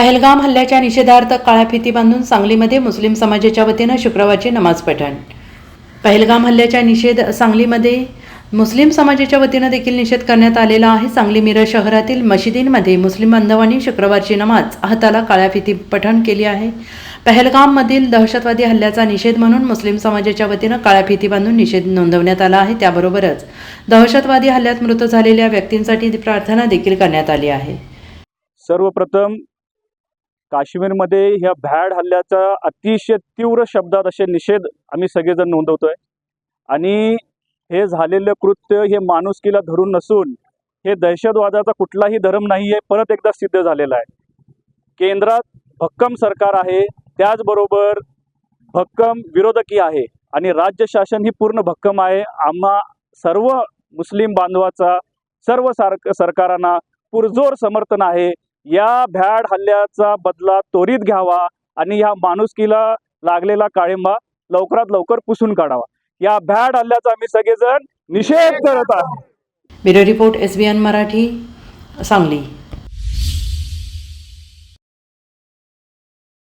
पहलगाम हल्ल्याच्या निषेधार्थ काळ्या फिती बांधून सांगलीमध्ये मुस्लिम समाजाच्या वतीनं शुक्रवारची नमाज पठण. पहलगाम हल्ल्याच्या निषेध सांगलीमध्ये मुस्लिम समाजाच्या वतीनं देखील निषेध करण्यात आलेला आहे. सांगली मिरज शहरातील मशिदींमध्ये मुस्लिम बांधवांनी शुक्रवारची नमाज हाताला काळ्या फिती पठण केली आहे. पहलगाममधील दहशतवादी हल्ल्याचा निषेध म्हणून मुस्लिम समाजाच्या वतीनं काळ्या फिती बांधून निषेध नोंदवण्यात आला आहे. त्याबरोबरच दहशतवादी हल्ल्यात मृत झालेल्या व्यक्तींसाठी प्रार्थना देखील करण्यात आली आहे. सर्वप्रथम काश्मीरमध्ये ह्या भ्याड हल्ल्याचा अतिशय तीव्र शब्दात असे निषेध आम्ही सगळेजण नोंदवतोय. आणि हे झालेलं कृत्य हे माणुसकीला धरून नसून हे दहशतवादाचा कुठलाही धर्म नाही आहे परत एकदा सिद्ध झालेला आहे. केंद्रात भक्कम सरकार आहे त्याचबरोबर भक्कम विरोधकी आहे आणि राज्य शासन ही पूर्ण भक्कम आहे. आम्हा सर्व मुस्लिम बांधवाचा सर्व सार सरकारांना पुरजोर समर्थन आहे. या भ्याड हल्ल्याचा बदला त्वरित घ्यावा आणि ह्या माणुसकीला लागलेला काळिंबा लवकरात लवकर पुसून काढावा. या भ्याड हल्ल्याचा आम्ही सगळेजण निषेध करत आहोत. Bureau report S B N Marathi Sangli.